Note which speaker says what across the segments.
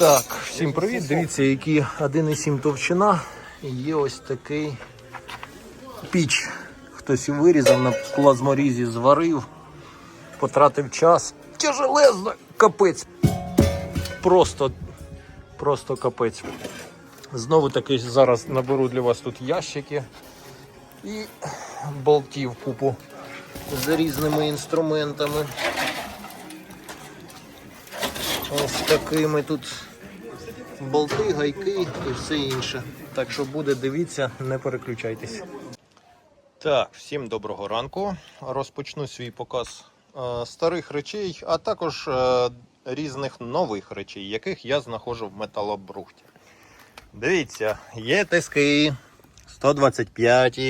Speaker 1: Так, всім привіт. Дивіться, які 1,7 товщина. Є ось такий піч. Хтось вирізав на плазморізі, зварив, потратив час. Тяжелезно, капець. Просто, просто капець. Знову таки зараз наберу для вас тут ящики і болтів купу з різними інструментами. Ось такими тут болти, гайки і все інше. Так що буде, дивіться, не переключайтесь. Так, всім доброго ранку. Розпочну свій показ е, старих речей, а також е, різних нових речей, яких я знаходжу в металобрухті. Дивіться, є тиски 125,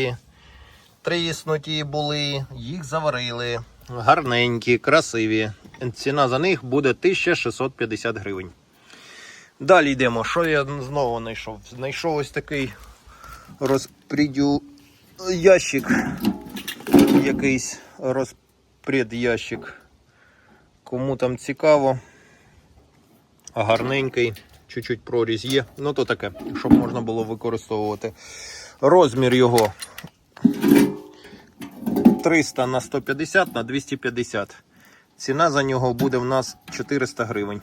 Speaker 1: тріснуті були, їх заварили. Гарненькі, красиві. Ціна за них буде 1650 гривень. Далі йдемо. Що я знову знайшов? Знайшов ось такий розпрідю ящик. Якийсь розпред ящик. Кому там цікаво. Гарненький, чуть-чуть прорізь є. Ну то таке, щоб можна було використовувати. Розмір його 300 на 150 на 250. Ціна за нього буде в нас 400 гривень.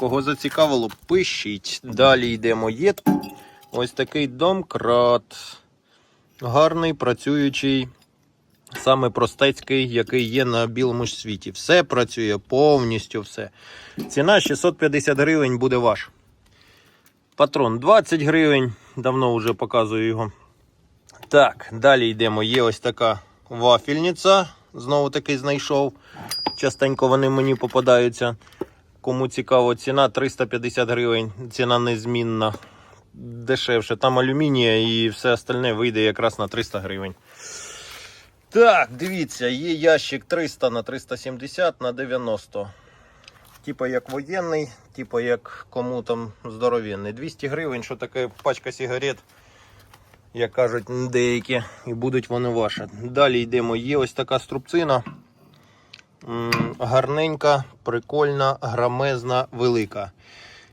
Speaker 1: Кого зацікавило, пишіть. Далі йдемо. Є ось такий домкрат. Гарний, працюючий, саме простецький, який є на білому світі. Все працює, повністю все. Ціна 650 гривень буде ваш. Патрон 20 гривень. Давно вже показую його. Так, далі йдемо. Є ось така вафельниця. Знову таки знайшов. Частенько вони мені попадаються. Кому цікаво, ціна 350 гривень, ціна незмінна. Дешевше. Там алюмінія і все остальне вийде якраз на 300 гривень. Так, дивіться, є ящик 300 на 370 на 90. Типа як воєнний, типа як кому там здоровенний. 200 гривень, що таке пачка сигарет, як кажуть деякі, і будуть вони ваші. Далі йдемо. Є ось така струбцина. Гарненька, прикольна, грамезна, велика.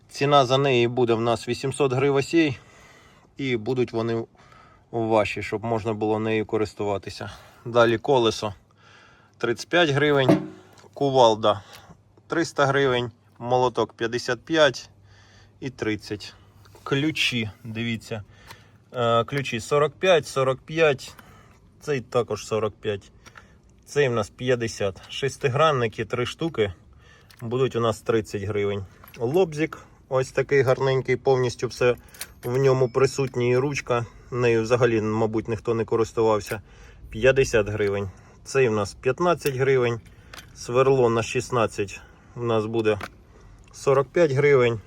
Speaker 1: Ціна за неї буде в нас 800 гривень і будуть вони ваші, щоб можна було нею користуватися. Далі колесо 35 гривень, кувалда 300 гривень, молоток 55 і 30. Ключі, дивіться. Е, Ключі 45, 45, цей також 45. Цей у нас 50. Шестигранники 3 штуки. Будуть у нас 30 гривень. Лобзик, ось такий гарненький, повністю все в ньому присутній ручка. Нею взагалі, мабуть, ніхто не користувався. 50 гривень. Цей у нас 15 гривень. Сверло на 16 у нас буде 45 гривень.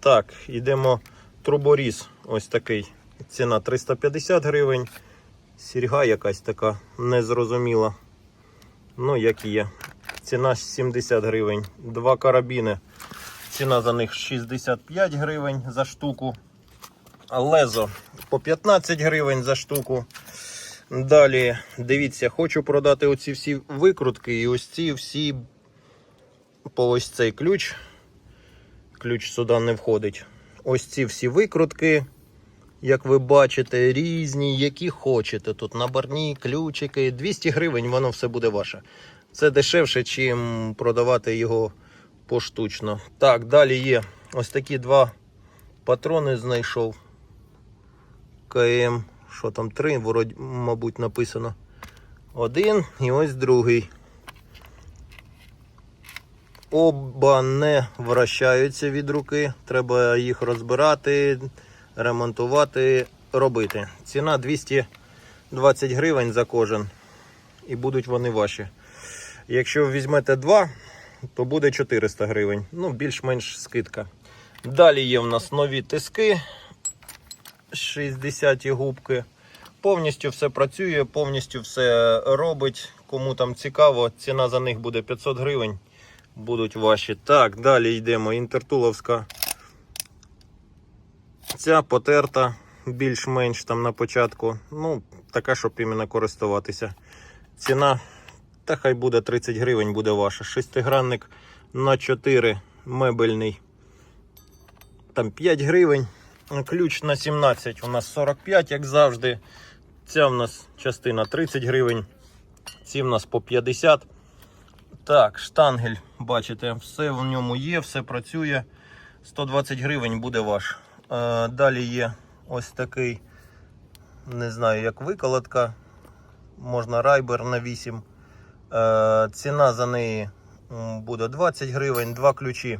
Speaker 1: Так, йдемо труборіз. Ось такий. Ціна 350 гривень. Сірга якась така незрозуміла. Ну, як є. Ціна 70 гривень. Два карабіни. Ціна за них 65 гривень за штуку. Лезо по 15 гривень за штуку. Далі, дивіться, хочу продати оці всі викрутки і ось ці всі по ось цей ключ. Ключ сюди не входить. Ось ці всі викрутки, як ви бачите, різні, які хочете. Тут наборні ключики. 200 гривень, воно все буде ваше. Це дешевше, чим продавати його поштучно. Так, далі є ось такі два патрони знайшов. КМ, що там, три, вроді, мабуть, написано. Один і ось другий. Оба не вращаються від руки. Треба їх розбирати, ремонтувати, робити. Ціна 220 гривень за кожен. І будуть вони ваші. Якщо візьмете два, то буде 400 гривень. Ну, більш-менш скидка. Далі є в нас нові тиски. 60 губки. Повністю все працює, повністю все робить. Кому там цікаво, ціна за них буде 500 гривень. Будуть ваші. Так, далі йдемо. Інтертуловська. Ця потерта більш-менш там на початку. Ну, така, щоб іменно користуватися. Ціна, та хай буде 30 гривень, буде ваша. Шестигранник на 4 мебельний. там 5 гривень. Ключ на 17 у нас 45, як завжди. Ця в нас частина 30 гривень. Ці в нас по 50. Так, штангель, бачите, все в ньому є, все працює. 120 гривень буде ваш. Далі є ось такий, не знаю, як виколотка. Можна райбер на 8. Е, ціна за неї буде 20 гривень, два ключі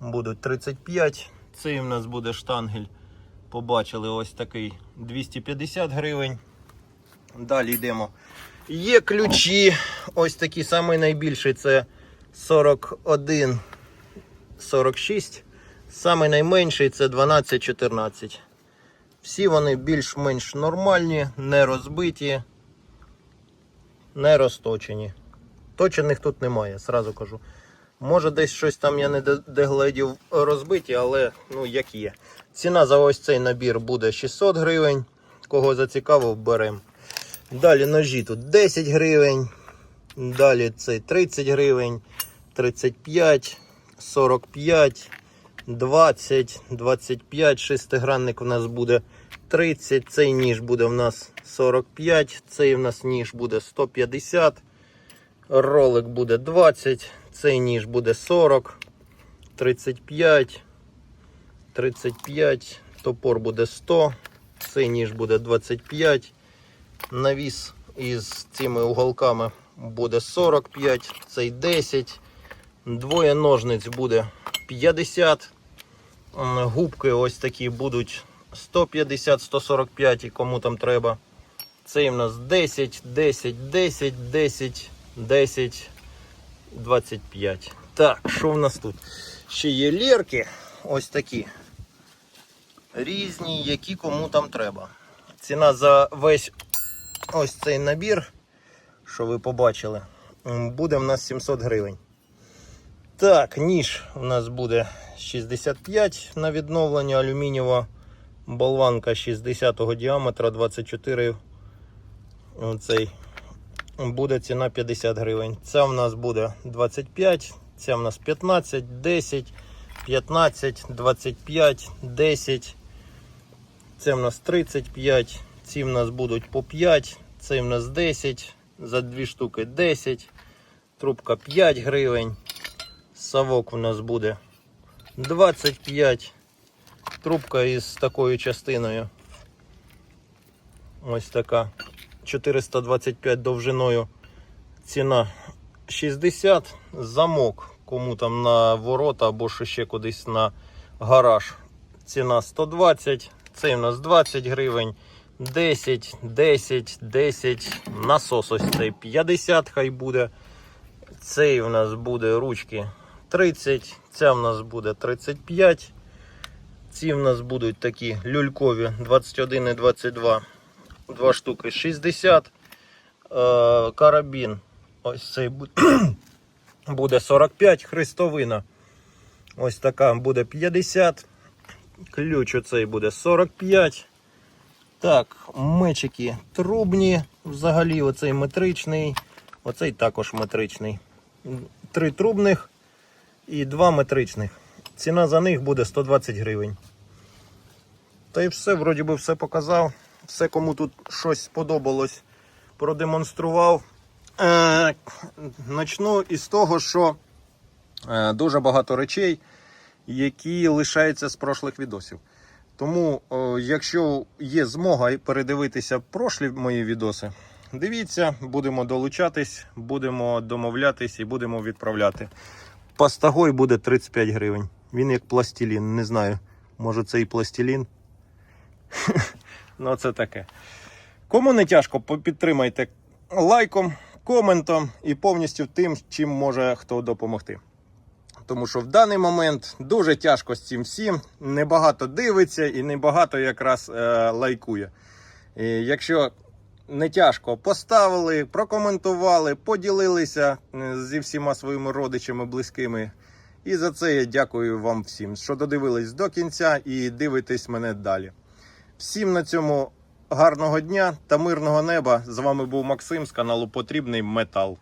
Speaker 1: будуть 35. Цей у нас буде штангель. Побачили ось такий 250 гривень. Далі йдемо. Є ключі. Ось такі самий найбільший це 41, 46. Самий найменший це 12, 14. Всі вони більш-менш нормальні, не розбиті, не розточені. Точених тут немає, сразу кажу. Може десь щось там я не де- дегледів розбиті, але ну як є. Ціна за ось цей набір буде 600 гривень. Кого зацікавив, беремо. Далі ножі тут 10 гривень. Далі цей 30 гривень, 35, 45, 20, 25. Шестигранник у нас буде 30. Цей ніж буде в нас 45. Цей у нас ніж буде 150. Ролик буде 20. Цей ніж буде 40, 35, 35. Топор буде 100. Цей ніж буде 25. Навіс із цими уголками буде 45, цей 10. Двоє ножниць буде 50. Губки ось такі будуть 150-145, і кому там треба. Цей в нас 10, 10, 10, 10, 10, 25. Так, що в нас тут? Ще є лірки, ось такі. Різні, які кому там треба. Ціна за весь ось цей набір, що ви побачили, буде в нас 700 гривень. Так, ніж у нас буде 65 на відновлення алюмінієва болванка 60 діаметра 24. Оцей буде ціна 50 гривень. Ця в нас буде 25, ця в нас 15, 10, 15, 25, 10. Це в нас 35, ці в нас будуть по 5, цей в нас 10, за дві штуки 10, трубка 5 гривень, совок у нас буде 25, трубка із такою частиною. Ось така 425 довжиною. Ціна 60, замок, кому там на ворота або що ще кудись на гараж. Ціна 120, цей у нас 20 гривень, 10, 10, 10, насос ось цей 50 хай буде. Цей у нас буде ручки 30, ця в нас буде 35. Ці в нас будуть такі люлькові 21 і 22. Два штуки 60. Е, карабін. Ось цей буде 45. Хрестовина. Ось така буде 50. Ключ оцей буде 45. Так, мечики трубні. Взагалі, оцей метричний. Оцей також метричний. Три трубних і два метричних. Ціна за них буде 120 гривень. Та й все, вроді би, все показав. Все, кому тут щось сподобалось, продемонстрував. Е, начну із того, що е, дуже багато речей, які лишаються з прошлих відосів. Тому, о, якщо є змога передивитися прошлі мої відоси, дивіться, будемо долучатись, будемо домовлятись і будемо відправляти. Пастагой буде 35 гривень. Він як пластилін, не знаю. Може це і пластилін. Ну, це таке. Кому не тяжко, підтримайте лайком, коментом і повністю тим, чим може хто допомогти. Тому що в даний момент дуже тяжко з цим всім. Небагато дивиться і небагато якраз е, лайкує. І якщо не тяжко, поставили, прокоментували, поділилися е, зі всіма своїми родичами, близькими. І за це я дякую вам всім, що додивились до кінця і дивитесь мене далі. Всім на цьому гарного дня та мирного неба. З вами був Максим з каналу Потрібний Метал.